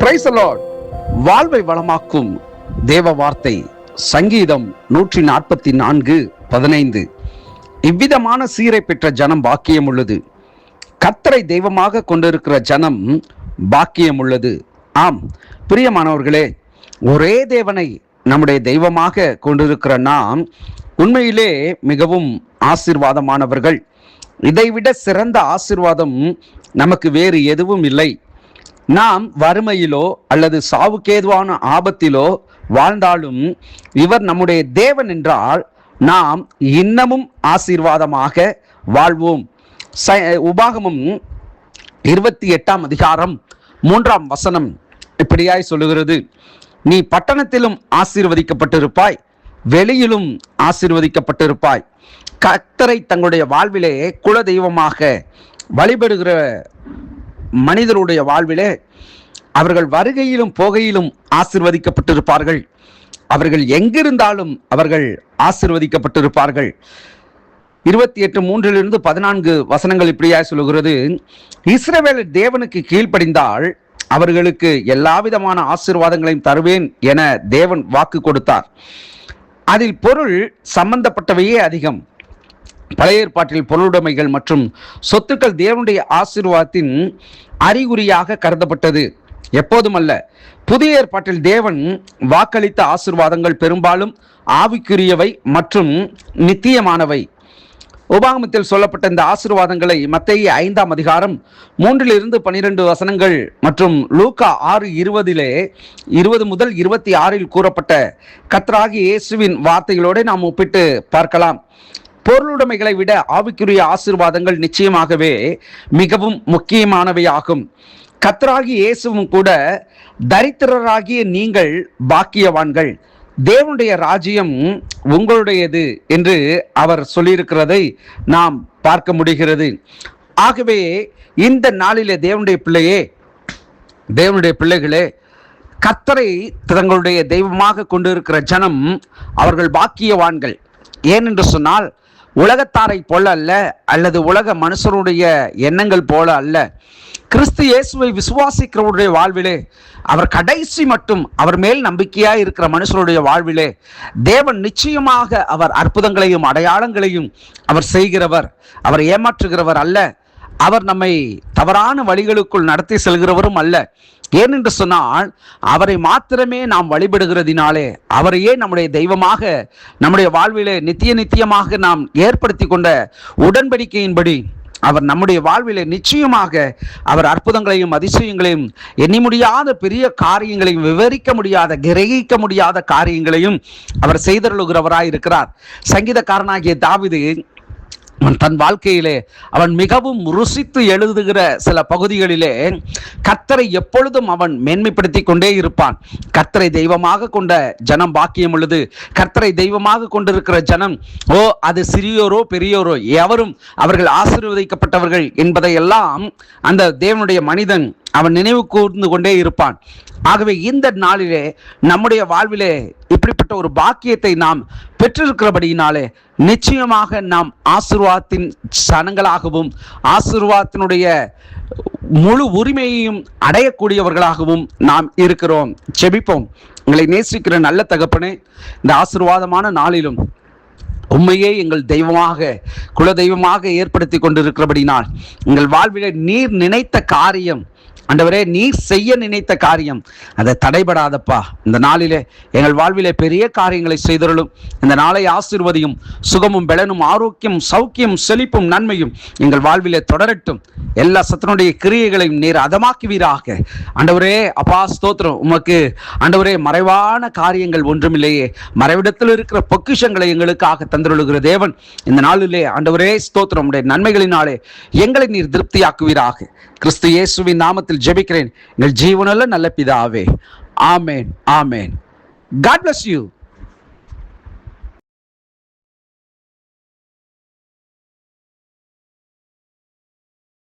Price வாழ்வை வளமாக்கும் தேவ வார்த்தை சங்கீதம் நூற்றி நாற்பத்தி நான்கு பதினைந்து. இவ்விதமான சீரை பெற்ற ஜனம் பாக்கியம் உள்ளது. கத்தரை தெய்வமாக கொண்டிருக்கிற ஜனம் பாக்கியம் உள்ளது. ஆம் பிரியமானவர்களே ஒரே தேவனை நம்முடைய தெய்வமாக கொண்டிருக்கிற நாம் உண்மையிலே மிகவும் ஆசிர்வாதமானவர்கள். இதைவிட சிறந்த ஆசிர்வாதம் நமக்கு வேறு எதுவும் இல்லை. நாம் வறுமையிலோ அல்லது சாவுக்கேதுவான ஆபத்திலோ வாழ்ந்தாலும் இவர் நம்முடைய தேவன் என்றால் நாம் இன்னமும் ஆசீர்வாதமாக வாழ்வோம். ச உபாகமும் இருபத்தி எட்டாம் அதிகாரம் மூன்றாம் வசனம் இப்படியாய் சொல்லுகிறது. நீ பட்டணத்திலும் ஆசீர்வதிக்கப்பட்டிருப்பாய் வெளியிலும் ஆசீர்வதிக்கப்பட்டிருப்பாய். கத்தரை தங்களுடைய வாழ்விலே குல தெய்வமாக வழிபடுகிற மனிதருடைய வாழ்விலே அவர்கள் வருகையிலும் போகையிலும் ஆசிர்வதிக்கப்பட்டிருப்பார்கள். அவர்கள் எங்கிருந்தாலும் அவர்கள் ஆசிர்வதிக்கப்பட்டிருப்பார்கள். இருபத்தி எட்டு மூன்றிலிருந்து பதினான்கு வசனங்கள் இப்படியாய் சொல்லுகிறது. இஸ்ரவேல் தேவனுக்கு கீழ்ப்படிந்தால் அவர்களுக்கு எல்லா விதமான ஆசீர்வாதங்களையும் தருவேன் என தேவன் வாக்கு கொடுத்தார். அதில் பொருள் சம்பந்தப்பட்டவையே அதிகம். பழைய ஏற்பாட்டில் பொருளுடைமைகள் மற்றும் சொத்துக்கள் தேவனுடைய ஆசீர்வாதத்தின் அறிகுறியாக கருதப்பட்டது. எப்போதும் அல்ல புதிய ஏற்பாட்டில் தேவன் வாக்களித்த ஆசீர்வாதங்கள் பெரும்பாலும் ஆவிக்குரியவை மற்றும் நித்தியமானவை. உபாகமத்தில் சொல்லப்பட்ட இந்த ஆசீர்வாதங்களை மத்திய ஐந்தாம் அதிகாரம் மூன்றிலிருந்து பனிரெண்டு வசனங்கள் மற்றும் லூக்கா ஆறு இருபதிலே இருபது முதல் இருபத்தி ஆறில் கூறப்பட்ட கத்ராகி இயேசுவின் வார்த்தைகளோடு நாம் ஒப்பிட்டு பார்க்கலாம். பொருளுடைமைகளை விட ஆவிக்குரிய ஆசீர்வாதங்கள் நிச்சயமாகவே மிகவும் முக்கியமானவையாகும். கத்ராகி இயேசுவும் கூட தரித்திரராகிய நீங்கள் பாக்கியவான்கள். தேவனுடைய ராஜ்யம் உங்களுடையது என்று அவர் சொல்லியிருக்கிறதை நாம் பார்க்க முடிகிறது. ஆகவே இந்த நாளிலே தேவனுடைய பிள்ளையே தேவனுடைய பிள்ளைகளே கத்தரை தங்களுடைய தெய்வமாக கொண்டிருக்கிற ஜனம் அவர்கள் பாக்கியவான்கள். ஏனென்று சொன்னால் உலகத்தாரை போல அல்ல அல்லது உலக மனுஷருடைய எண்ணங்கள் போல அல்ல. கிறிஸ்து இயேசுவை விசுவாசிக்கிறவருடைய வாழ்விலே அவர் கடைசி மட்டும் அவர் மேல் நம்பிக்கையாக இருக்கிற மனுஷருடைய வாழ்விலே தேவன் நிச்சயமாக அவர் அற்புதங்களையும் அடையாளங்களையும் அவர் செய்கிறவர் அவர் ஏமாற்றுகிறவர் அல்ல. அவர் நம்மை தவறான வழிகளுக்குள் நடத்தி செல்கிறவரும் அல்ல. ஏனென்று சொன்னால் அவரை மாத்திரமே நாம் வழிபடுகிறதினாலே அவரையே நம்முடைய தெய்வமாக நம்முடைய வாழ்விலே நித்திய நித்தியமாக நாம் ஏற்படுத்தி கொண்ட உடன்படிக்கையின்படி அவர் நம்முடைய வாழ்விலே நிச்சயமாக அவர் அற்புதங்களையும் அதிசயங்களையும் எண்ணி முடியாத பெரிய காரியங்களையும் விவரிக்க முடியாத கிரகிக்க முடியாத காரியங்களையும் அவர் செய்தருளுகிறவராய் இருக்கிறார் சங்கீதக்காரனாகிய தாவிது அவன் தன் வாழ்க்கையிலே அவன் மிகவும் ருசித்து எழுதுகிற சில பகுதிகளிலே கத்தரை எப்பொழுதும் அவன் மேன்மைப்படுத்தி கொண்டே இருப்பான். கத்தரை தெய்வமாக கொண்ட ஜனம் பாக்கியம் உள்ளது. கத்தரை தெய்வமாக கொண்டிருக்கிற ஜனம் ஓ அது சிறியோரோ பெரியோரோ எவரும் அவர்கள் ஆசீர்வதிக்கப்பட்டவர்கள் என்பதையெல்லாம் அந்த தேவனுடைய மனிதன் அவன் நினைவு கூர்ந்து கொண்டே இருப்பான். ஆகவே இந்த நாளிலே நம்முடைய வாழ்விலே இப்படிப்பட்ட ஒரு பாக்கியத்தை நாம் பெற்றிருக்கிறபடியினாலே நிச்சயமாக நாம் ஆசிர்வாதத்தின் சனங்களாகவும் ஆசிர்வாதத்தினுடைய முழு உரிமையையும் அடையக்கூடியவர்களாகவும் நாம் இருக்கிறோம். செபிப்போம். உங்களை நேசிக்கிற நல்ல தகப்பனே இந்த ஆசிர்வாதமான நாளிலும் உண்மையே எங்கள் தெய்வமாக குல தெய்வமாக ஏற்படுத்தி கொண்டிருக்கிறபடினால் எங்கள் வாழ்விலே நீர் நினைத்த காரியம் ஆண்டவரே நீர் செய்ய நினைத்த காரியம் அதை தடைபடாதப்பா. இந்த நாளிலே எங்கள் வாழ்விலே பெரிய காரியங்களை செய்தருளும். இந்த நாளை ஆசிர்வதியும் சுகமும் பெலனும் ஆரோக்கியம் சௌக்கியம் செழிப்பும் நன்மையும் எங்கள் வாழ்விலே தொடரட்டும். எல்லா சத்தனுடைய கிரியைகளையும் நீர் அதமாக்குவீராக. ஆண்டவரே அப்பா ஸ்தோத்திரம். உமக்கு ஆண்டவரே மறைவான காரியங்கள் ஒன்றுமில்லையே. மறைவிடத்தில் இருக்கிற பொக்கிஷங்களை எங்களுக்காக தந்துருளுகிற தேவன் இந்த நாளிலே ஆண்டவரே ஸ்தோத்திரம். உடைய நன்மைகளினாலே எங்களை நீர் திருப்தியாக்குவீராக. கிறிஸ்து இயேசுவின் நாமத்தில் ஜெபிக்கிறேன். எங்கள் ஜீவனல்ல நல்ல பிதாவே. ஆமேன் ஆமேன். God bless you